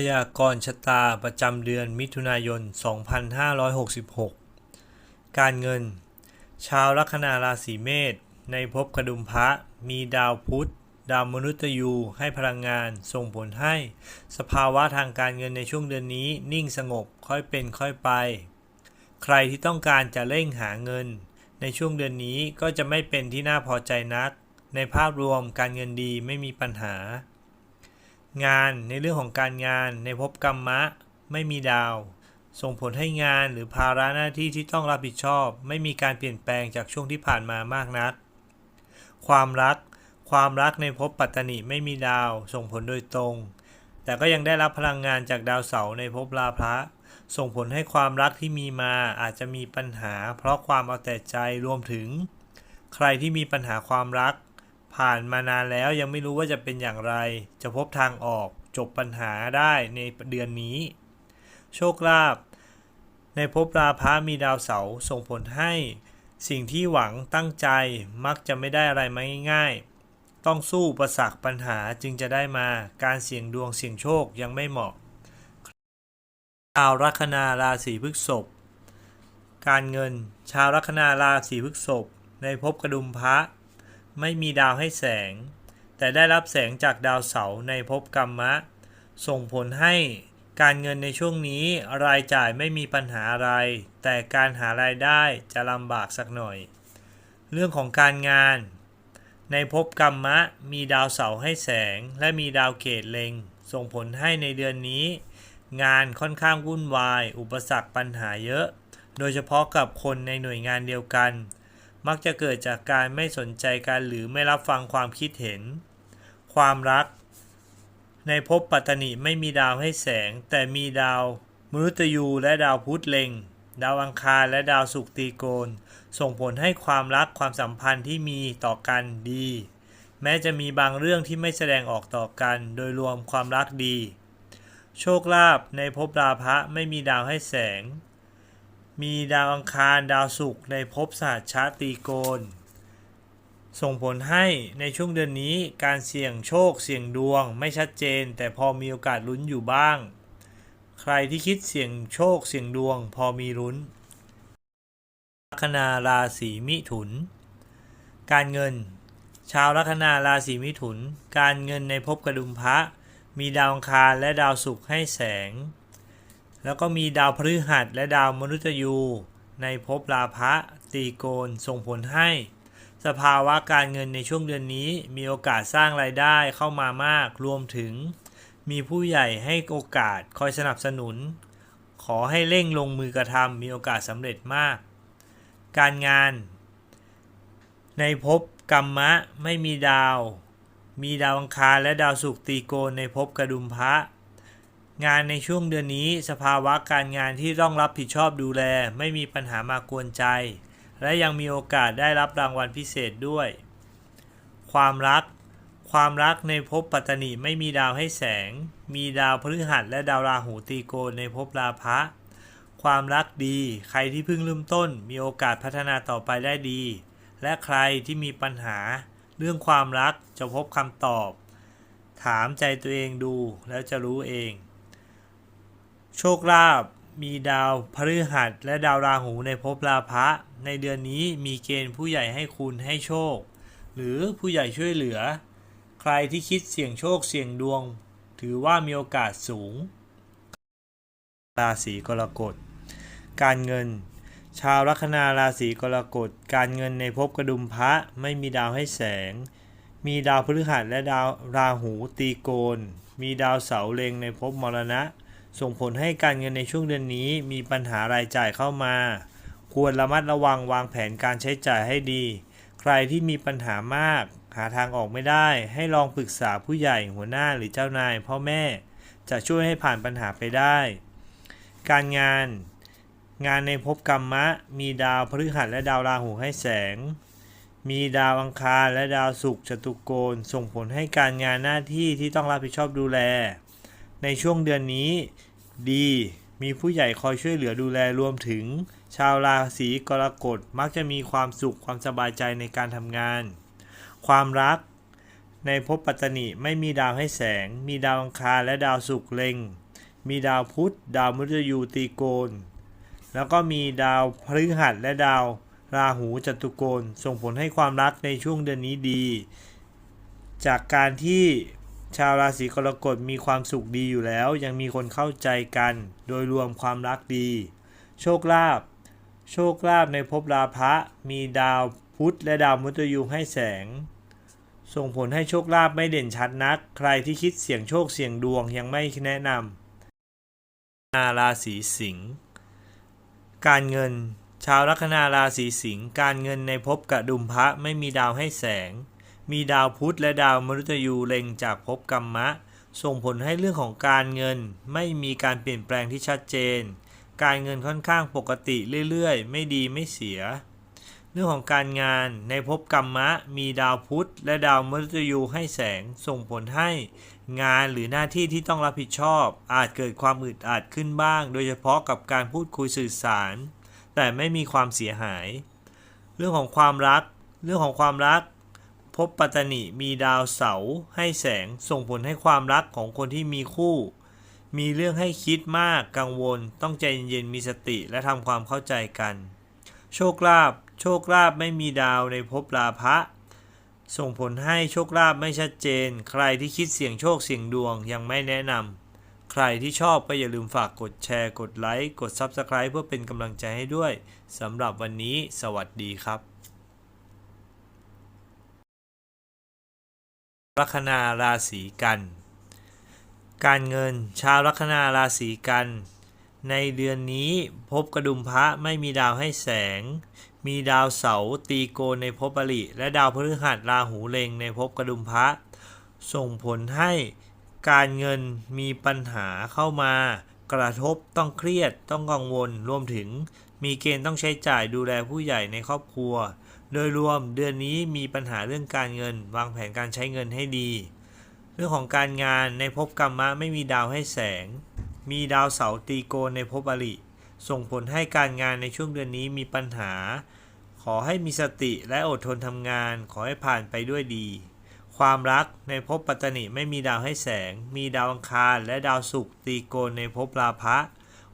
พยากรณ์ชะตาประจำเดือนมิถุนายน 2566 การเงิน ชาวลัคนาราศีเมษในภพกระดุมพระมีดาวพุธ ดาวมนุษยูให้พลังงานส่งผลให้ สภาวะทางการเงินในช่วงเดือนนี้นิ่งสงบค่อยเป็นค่อยไป ใครที่ต้องการจะเร่งหาเงิน ในช่วงเดือนนี้ก็จะไม่เป็นที่น่าพอใจนัก ในภาพรวมการเงินดีไม่มีปัญหา งานในเรื่องของการงานในภพกรรมะ ไม่มีดาว ส่งผลให้งานหรือภาระหน้าที่ที่ต้องรับผิดชอบ ไม่มีการเปลี่ยนแปลงจากช่วงที่ผ่านมามากนัก ความรัก ความรักในภพปัตตนิไม่มีดาว ส่งผลโดยตรง แต่ก็ยังได้รับพลังงานจากดาวเสาร์ในภพลาภะส่งผลให้ความรักที่มีมาอาจจะมีปัญหา เพราะความเอาแต่ใจรวมถึง ใครที่มีปัญหาความรัก ผ่านมานานแล้วยังไม่รู้ว่าจะเป็นอย่างไร จะพบทางออกจบปัญหาได้ในเดือนนี้ โชคลาภในภพราพะมีดาวเสาร์ส่งผลให้ สิ่งที่หวังตั้งใจมักจะไม่ได้อะไรมาง่ายๆ ต้องสู้ประสักปัญหาจึงจะได้มาการเสี่ยงดวงเสี่ยงโชคยังไม่เหมาะชาวลัคนาราศีพฤษภการเงิน ชาวลัคนาราศีพฤษภในภพกระดุมพระ ไม่มีดาวให้แสง แต่ได้รับแสงจากดาวเสาร์ในภพกรรมะ ส่งผลให้การเงินในช่วงนี้รายจ่ายไม่มีปัญหาอะไร แต่การหารายได้จะลำบากสักหน่อย เรื่องของการงาน ในภพกรรมะมีดาวเสาร์ให้แสง และมีดาวเกตเล็ง ส่งผลให้ในเดือนนี้ งานค่อนข้างวุ่นวาย อุปสรรคปัญหาเยอะ โดยเฉพาะกับคนในหน่วยงานเดียวกัน มักจะเกิดจากการไม่สนใจกันหรือไม่รับฟังความคิดเห็น ความรัก ในภพปัตตนิไม่มีดาวให้แสง แต่มีดาวมฤตยูและดาวพุธเล็ง ดาวอังคารและดาวศุกร์ตีโกน ส่งผลให้ความรักความสัมพันธ์ที่มีต่อกันดี แม้จะมีบางเรื่องที่ไม่แสดงออกต่อกัน โดยรวมความรักดี โชคลาภในภพราพะไม่มีดาวให้แสง มีดาวอังคารดาวศุกร์ในภพศาสหัชชาตีโกน ส่งผลให้ในช่วงเดือนนี้การเสี่ยงโชคเสี่ยงดวงไม่ชัดเจน แต่พอมีโอกาสลุ้นอยู่บ้าง ใครที่คิดเสี่ยงโชคเสี่ยงดวงพอมีลุ้นลัคนาราศีมิถุน การเงิน ชาวลัคนาราศีมิถุน การเงินในภพกระดุมพระมีดาวอังคารและดาวศุกร์ให้แสง แล้วก็มีดาวพฤหัสและดาวมนุษย์ยู ในภพราพะตีโกนส่งผลให้ สภาวะการเงินในช่วงเดือนนี้มีโอกาสสร้างรายได้เข้ามามากรวมถึง มีผู้ใหญ่ให้โอกาสคอยสนับสนุน ขอให้เร่งลงมือกระทำมีโอกาสสำเร็จมาก การงาน ในภพกรรมะไม่มีดาว มีดาวอังคารและดาวศุกร์ตีโกนในภพกระดุมพระ งานในช่วงเดือนนี้สภาวะการงานที่ต้องรับผิดชอบดูแล ไม่มีปัญหามากวนใจ และยังมีโอกาสได้รับรางวัลพิเศษด้วย ความรัก ความรักในภพปัตตนิไม่มีดาวให้แสง มีดาวพฤหัสและดาวราหูตีโกนในภพราพะ ความรักดี ใครที่เพิ่งเริ่มต้น มีโอกาสพัฒนาต่อไปได้ดี และใครที่มีปัญหา เรื่องความรักจะพบคำตอบ ถามใจตัวเองดูแล้วจะรู้เอง โชคลาภมีดาวพฤหัสและดาวราหูในภพราพะ ในเดือนนี้มีเกณฑ์ผู้ใหญ่ให้คุณให้โชค หรือผู้ใหญ่ช่วยเหลือ ใครที่คิดเสี่ยงโชคเสี่ยงดวง ถือว่ามีโอกาสสูง ราศีกรกฎ การเงิน ชาวลัคนาราศีกรกฎ การเงินในภพกระดุมพระไม่มีดาวให้แสง มีดาวพฤหัสและดาวราหูตีโกน มีดาวเสาเล็งในภพมรณะ ส่งผลให้การเงินในช่วงเดือนนี้มีปัญหารายจ่ายเข้ามา ควรระมัดระวังวางแผนการใช้จ่ายให้ดี ใครที่มีปัญหามาก หาทางออกไม่ได้ ให้ลองปรึกษาผู้ใหญ่หัวหน้าหรือเจ้านายพ่อแม่ จะช่วยให้ผ่านปัญหาไปได้ การงาน งานในภพกรรมะ มีดาวพฤหัสและดาวราหูให้แสง มีดาวอังคารและดาวศุกร์จตุโกนส่งผลให้การงานหน้าที่ที่ต้องรับผิดชอบดูแล ในช่วงเดือนนี้ดี มีผู้ใหญ่คอยช่วยเหลือดูแลรวมถึง ชาวราศีกรกฎมักจะมีความสุขความสบายใจในการทำงาน ความรัก ในภพปัตตนิไม่มีดาวให้แสง มีดาวอังคารและดาวศุกร์เล็ง มีดาวพุธ ดาวมฤตยูตีโกน แล้วก็มีดาวพฤหัสและดาวราหูจัตุโกนส่งผลให้ความรักในช่วงเดือนนี้ดี จากการที่ ชาวราศีกรกฎมีความสุขดีอยู่แล้ว ยังมีคนเข้าใจกัน โดยรวมความรักดี โชคลาภโชคลาภในภพราพะมีดาวพุธและดาวมฤตยูให้แสง ส่งผลให้โชคลาภไม่เด่นชัดนัก ใครที่คิดเสี่ยงโชคเสี่ยงดวงยังไม่แนะนำนาราศีสิงห์การเงิน ชาวลัคนาราศีสิงห์การเงินในภพกระดุมพระไม่มีดาวให้แสง มีดาวพุธและดาวมฤตยูเล็งจากภพกรรมะ ส่งผลให้เรื่องของการเงิน ไม่มีการเปลี่ยนแปลงที่ชัดเจน การเงินค่อนข้างปกติเรื่อยๆ ไม่ดีไม่เสีย เรื่องของการงานในภพกรรมะ มีดาวพุธและดาวมฤตยูให้แสง ส่งผลให้งานหรือหน้าที่ที่ต้องรับผิดชอบ อาจเกิดความอึดอัดขึ้นบ้าง โดยเฉพาะกับการพูดคุยสื่อสาร แต่ไม่มีความเสียหาย เรื่องของความรัก เรื่องของความรัก พบปัตตนิมีดาวเสาให้แสงส่งผลให้ความรักของคนที่มีคู่ มีเรื่องให้คิดมากกังวล ต้องใจเย็นๆมีสติและทำความเข้าใจกัน โชคลาภโชคลาภไม่มีดาวในภพราพะส่งผลให้โชคลาภไม่ชัดเจน ใครที่คิดเสี่ยงโชคเสี่ยงดวงยังไม่แนะนำใครที่ชอบก็อย่าลืมฝากกดแชร์ กดไลค์ กด Subscribe เพื่อเป็นกำลังใจให้ด้วยสำหรับวันนี้ สวัสดีครับ ลัคนาราศีกัน การเงินชาวลัคนาราศีกัน ในเดือนนี้พบกระดุมพระไม่มีดาวให้แสง มีดาวเสาตีโกนในภพอริและดาวพฤหัสราหูเล็งในภพกระดุมพระ ส่งผลให้การเงินมีปัญหาเข้ามากระทบต้องเครียดต้องกังวลรวมถึงมีเกณฑ์ต้องใช้จ่ายดูแลผู้ใหญ่ในครอบครัว โดยรวมเดือนนี้มีปัญหาเรื่องการเงิน วางแผนการใช้เงินให้ดี เรื่องของการงานในภพกรรมะไม่มีดาวให้แสง มีดาวเสาตีโกนในภพอริส่งผลให้การงานในช่วงเดือนนี้มีปัญหา ขอให้มีสติและอดทนทำงาน ขอให้ผ่านไปด้วยดี ความรักในภพปัตตนิไม่มีดาวให้แสง มีดาวอังคารและดาวศุกร์ตีโกนในภพราพะ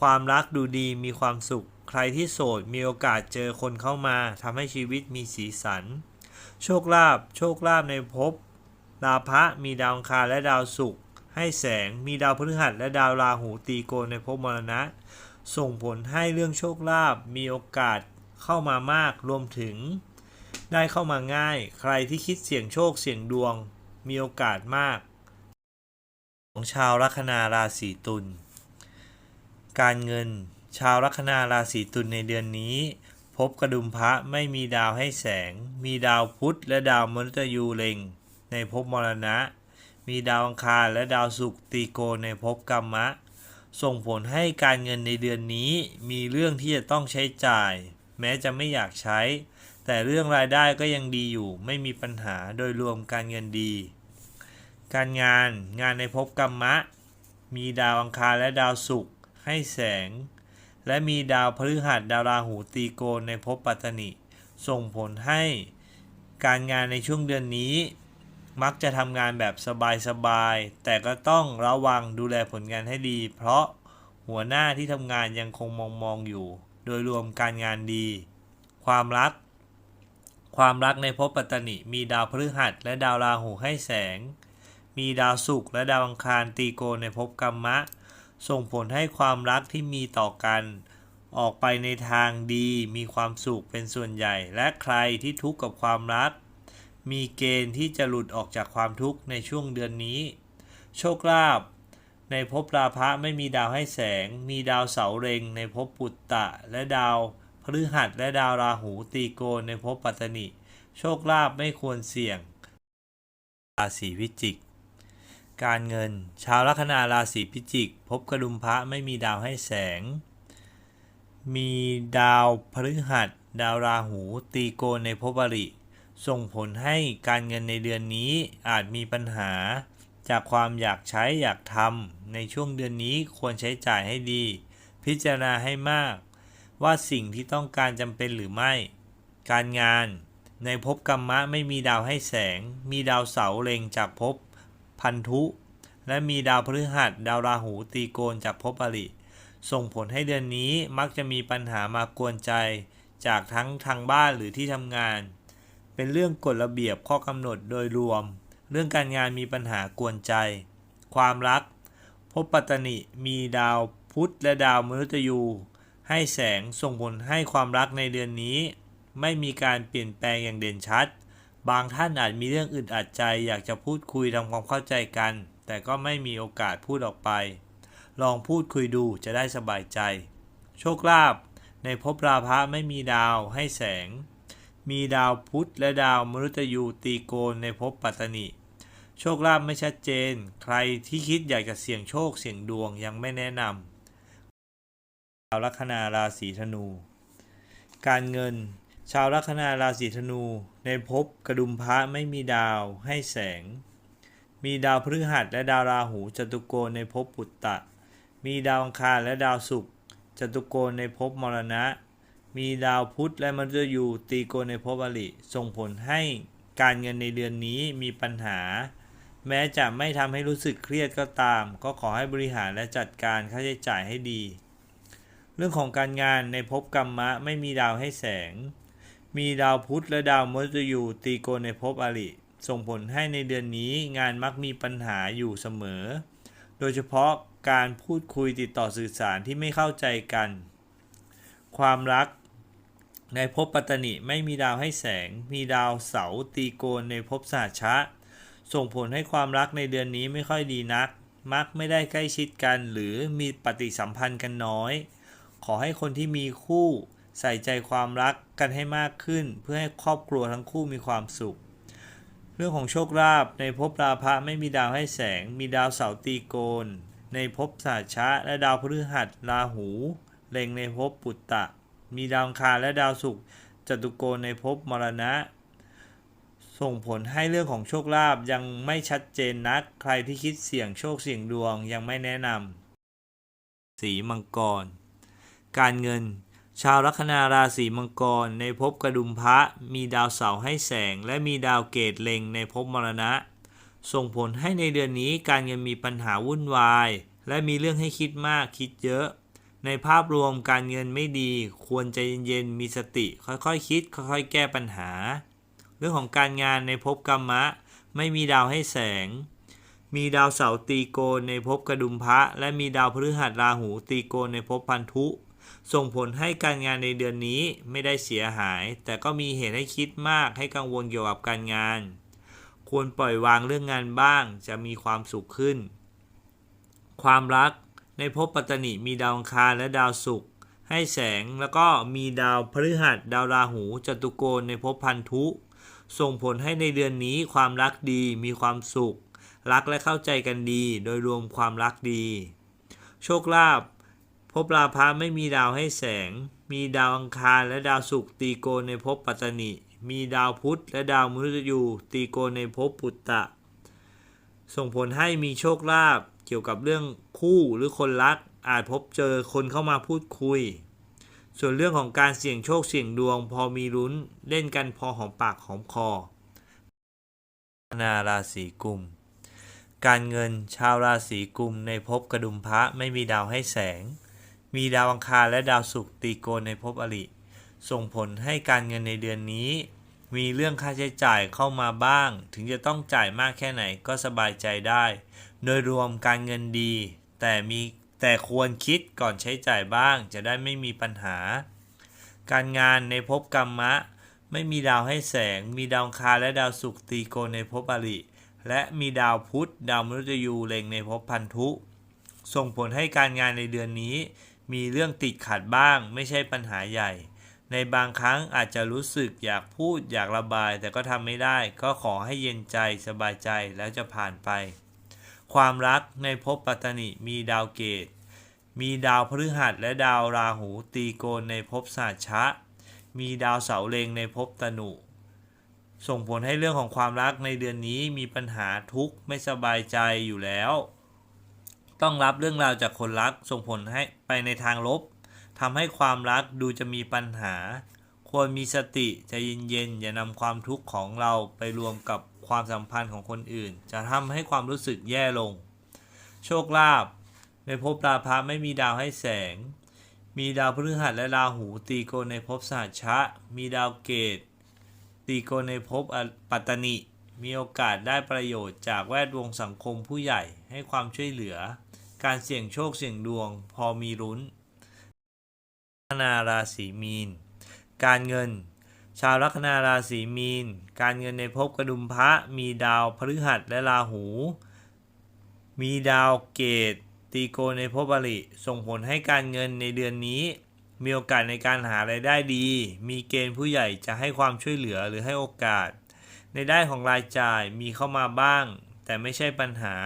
ความรักดูดีมีความสุข รที่โสดมีโอกาสเจอคนเข้ามาทำให้ชีวิตมีสีสัน โชคลาภโชคลาภในภพราพะมีดาวอังคารและดาวศุกร์ให้แสงมีดาวพฤหัสและดาวราหูตีโกนในภพมรณะ ส่งผลให้เรื่องโชคลาภมีโอกาสเข้ามามากรวมถึง ได้เข้ามาง่าย ใครที่คิดเสี่ยงโชคเสี่ยงดวง มีโอกาสมาก ของชาวลัคนาราศีตุลการเงิน ชาวลัคนาราศีตุลในเดือนนี้ พบกระดุมพระไม่มีดาวให้แสง มีดาวพุธและดาวมฤตยูเล็ง ในภพมรณะ มีดาวอังคารและดาวศุกร์ตีโกในภพกรรมะ ส่งผลให้การเงินในเดือนนี้มีเรื่องที่จะต้องใช้จ่าย แม้จะไม่อยากใช้ แต่เรื่องรายได้ก็ยังดีอยู่ ไม่มีปัญหาโดยรวมการเงินดี การงานงานในภพกรรมะ มีดาวอังคารและดาวศุกร์ให้แสง และมีดาวพฤหัสดาวราหูตีโกนในภพปัตตนิส่งผลให้การงานในช่วงเดือนนี้ มักจะทำงานแบบสบายๆ แต่ก็ต้องระวังดูแลผลงานให้ดี เพราะหัวหน้าที่ทำงานยังคงมองมองอยู่ โดยรวมการงานดี ความรัก ความรักในภพปัตตนิมีดาวพฤหัสและดาวราหูให้แสง มีดาวศุกร์และดาวอังคารตีโกนในภพกรรมะ ส่งผลให้ความรักที่มีต่อกัน ออกไปในทางดี มีความสุขเป็นส่วนใหญ่ และใครที่ทุกข์กับความรัก มีเกณฑ์ที่จะหลุดออกจากความทุกข์ในช่วงเดือนนี้ โชคลาภในภพราพะไม่มีดาวให้แสง มีดาวเสาเร็งในภพปุตตะ และดาวพฤหัสและดาวราหูตีโกนในภพปัตตนิ โชคลาภไม่ควรเสี่ยงราศีพิจิก การเงิน ชาวลัคนาราศีพิจิก พบกระดุมพระไม่มีดาวให้แสง มีดาวพฤหัส ดาวราหู ตีโกนในภพอริ ส่งผลให้การเงินในเดือนนี้อาจมีปัญหา จากความอยากใช้อยากทำในช่วงเดือนนี้ควรใช้จ่ายให้ดี พิจารณาให้มาก ว่าสิ่งที่ต้องการจำเป็นหรือไม่ การงานในภพกรรมะไม่มีดาวให้แสง มีดาวเสาเล็งจากภพ พันธุ และมีดาวพฤหัส ดาวราหูตีโกนจากภพอริ ส่งผลให้เดือนนี้มักจะมีปัญหามากวนใจ จากทั้งทางบ้านหรือที่ทำงาน เป็นเรื่องกฎระเบียบข้อกำหนดโดยรวม เรื่องการงานมีปัญหากวนใจ ความรักภพปัตตนิมีดาวพุธและดาวมฤตยู ให้แสงส่งผลให้ความรักในเดือนนี้ ไม่มีการเปลี่ยนแปลงอย่างเด่นชัด บางท่านอาจมีเรื่องอึดอัดใจ อยากจะพูดคุยทำความเข้าใจกัน แต่ก็ไม่มีโอกาสพูดออกไป ลองพูดคุยดูจะได้สบายใจ โชคลาภในภพราพะไม่มีดาวให้แสง มีดาวพุธและดาวมฤตยูตีโกนในภพปัตตนิ โชคลาภไม่ชัดเจน ใครที่คิดอยากจะเสี่ยงโชคเสี่ยงดวงยังไม่แนะนำชาวลัคนาราศีธนู การเงิน ชาวลัคนาราศีธนูในภพกระดุมพระไม่มีดาวให้แสง มีดาวพฤหัสและดาวราหูจตุโกนในภพปุตตะ มีดาวอังคารและดาวศุกร์จตุโกนในภพมรณะ มีดาวพุธและมฤตยูตีโกนในภพอริส่งผลให้การเงินในเดือนนี้มีปัญหา แม้จะไม่ทำให้รู้สึกเครียดก็ตาม ก็ขอให้บริหารและจัดการค่าใช้จ่ายให้ดี เรื่องของการงานในภพกรรมะไม่มีดาวให้แสง มีดาวพุธและดาวมฤตยูตีโกนในภพอริ ส่งผลให้ในเดือนนี้งานมักมีปัญหาอยู่เสมอ โดยเฉพาะการพูดคุยติดต่อสื่อสารที่ไม่เข้าใจกัน ความรักในภพปัตตนิไม่มีดาวให้แสง มีดาวเสาตีโกนในภพสหัชชะ ส่งผลให้ความรักในเดือนนี้ไม่ค่อยดีนัก มักไม่ได้ใกล้ชิดกัน หรือมีปฏิสัมพันธ์กันน้อย ขอให้คนที่มีคู่ ใส่ใจความรักกันให้มากขึ้น เพื่อให้ครอบครัวทั้งคู่มีความสุข เรื่องของโชคลาภในภพราพะไม่มีดาวให้แสง มีดาวเสาร์ตีโกน ในภพสหัชะและดาวพฤหัสราหูเล็งในภพปุตตะ มีดาวคารและดาวศุกร์จตุโกนในภพมรณะ ส่งผลให้เรื่องของโชคลาภยังไม่ชัดเจนนัก ใครที่คิดเสี่ยงโชคเสี่ยงดวงยังไม่แนะนำสีมังกร การเงิน ชาวลัคนาราศีมังกรในภพกระดุมพระมีดาวเสาให้แสง และมีดาวเกตเล็งในภพมรณะ ส่งผลให้ในเดือนนี้การเงินมีปัญหาวุ่นวาย และมีเรื่องให้คิดมากคิดเยอะ ในภาพรวมการเงินไม่ดี ควรใจเย็นๆมีสติค่อยๆคคิด ค่อยๆ แก้ปัญหา เรื่องของการงานในภพกรรมะ ไม่มีดาวให้แสง มีดาวเสาตีโกในภพกระดุมพระ และมีดาวพฤหัสราหูตีโกในภพพันธุ ส่งผลให้การงานในเดือนนี้ไม่ได้เสียหาย แต่ก็มีเหตุให้คิดมากให้กังวลเกี่ยวกับการงาน ควรปล่อยวางเรื่องงานบ้าง จะมีความสุขขึ้น ความรักในภพปัตตนิมีดาวอังคารและดาวศุกร์ให้แสงแล้วก็มีดาวพฤหัส ดาวราหูจตุโกนในภพพันธุ ส่งผลให้ในเดือนนี้ความรักดีมีความสุข รักและเข้าใจกันดี โดยรวมความรักดี โชคลาภ ภพราพะไม่มีดาวให้แสง มีดาวอังคารและดาวศุกร์ตีโกในภพปัตตนิ มีดาวพุธและดาวมฤตยูตีโกในภพปุตตะ ส่งผลให้มีโชคลาภเกี่ยวกับเรื่องคู่หรือคนรักอาจพบเจอคนเข้ามาพูดคุย ส่วนเรื่องของการเสี่ยงโชคเสี่ยงดวง พอมีลุ้นเล่นกันพอหอมปากหอมคอ นาราศีกุม การเงินชาวราศีกุมในภพกระดุมพระไม่มีดาวให้แสง มีดาวอังคารและดาวศุกร์ตีโกนในภพอริ ส่งผลให้การเงินในเดือนนี้ มีเรื่องค่าใช้จ่ายเข้ามาบ้าง ถึงจะต้องจ่ายมากแค่ไหนก็สบายใจได้ โดยรวมการเงินดี แต่มีแต่ควรคิดก่อนใช้จ่ายบ้าง จะได้ไม่มีปัญหา การงานในภพกรรมะ ไม่มีดาวให้แสง มีดาวอังคาและดาวศุกร์ตีโกนในภพอริและมีดาวพุธดาวมฤตยูเล็งในภพพันธุ ส่งผลให้การงานในเดือนนี้ มีเรื่องติดขัดบ้างไม่ใช่ปัญหาใหญ่ ในบางครั้งอาจจะรู้สึกอยากพูดอยากระบาย แต่ก็ทำไม่ได้ ก็ขอให้เย็นใจสบายใจแล้วจะผ่านไป ความรักในภพปัตตนิมีดาวเกต มีดาวพฤหัสและดาวราหูตีโกนในภพสหัชะ มีดาวเสาเลงในภพตนุ ส่งผลให้เรื่องของความรักในเดือนนี้มีปัญหาทุกข์ไม่สบายใจอยู่แล้ว ต้องรับเรื่องราวจากคนรักส่งผลให้ไปในทางลบทำให้ความรักดูจะมีปัญหา ควรมีสติใจเย็นๆอย่านำความทุกข์ของเราไปรวมกับความสัมพันธ์ของคนอื่น จะทำให้ความรู้สึกแย่ลง โชคลาภในภพราพะไม่มีดาวให้แสง มีดาวพฤหัสและราหูตีโกในภพสหัชะ มีดาวเกต ตีโกในภพปัตตนิ มีโอกาสได้ประโยชน์จากแวดวงสังคมผู้ใหญ่ให้ความช่วยเหลือ การเสี่ยงโชคเสี่ยงดวง พอมีลุ้นลัคนาราศีมีน การเงิน ชาวลัคนาราศีมีน การเงินในภพกระดุมพระมีดาวพฤหัสและราหู มีดาวเกตตีโกในภพบริส่งผลให้การเงินในเดือนนี้ มีโอกาสในการหารายได้ดี มีเกณฑ์ผู้ใหญ่จะให้ความช่วยเหลือหรือให้โอกาส ในด้านของรายจ่ายมีเข้ามาบ้าง แต่ไม่ใช่ปัญหา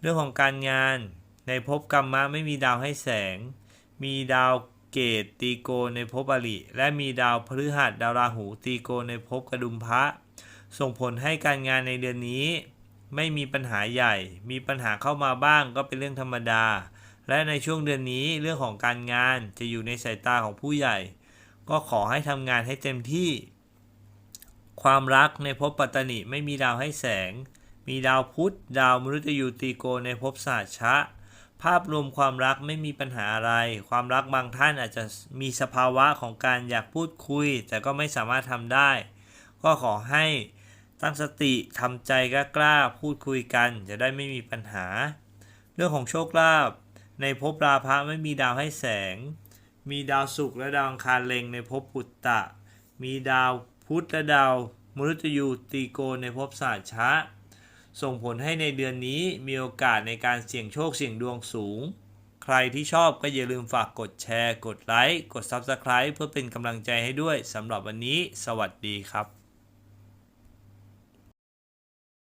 เรื่องของการงานในภพกรรมะไม่มีดาวให้แสง มีดาวเกตตีโกในภพอริและมีดาวพฤหัสดาวราหูตีโกในภพกระดุมพระ ส่งผลให้การงานในเดือนนี้ ไม่มีปัญหาใหญ่ มีปัญหาเข้ามาบ้างก็เป็นเรื่องธรรมดา และในช่วงเดือนนี้เรื่องของการงานจะอยู่ในสายตาของผู้ใหญ่ ก็ขอให้ทำงานให้เต็มที่ ความรักในภพปัตตนิไม่มีดาวให้แสง มีดาวพุธดาวมฤตยูตีโกในภพศาสชะ ภาพรวมความรักไม่มีปัญหาอะไร ความรักบางท่านอาจจะมีสภาวะของการอยากพูดคุย แต่ก็ไม่สามารถทำได้ ก็ขอให้ตั้งสติทำใจกล้าๆพูดคุยกัน จะได้ไม่มีปัญหา เรื่องของโชคลาภในภพราพะไม่มีดาวให้แสง มีดาวศุกร์และดาวอังคารเล็งในภพปุตตะ มีดาวพุธและดาวมฤตยูตีโกในภพศาสชะ ส่งผลให้ในเดือนนี้มีโอกาสในการเสี่ยงโชคเสี่ยงดวงสูง ใครที่ชอบก็อย่าลืมฝากกดแชร์ กดไลค์ กด Subscribe เพื่อเป็นกำลังใจให้ด้วยสำหรับวันนี้ สวัสดีครับ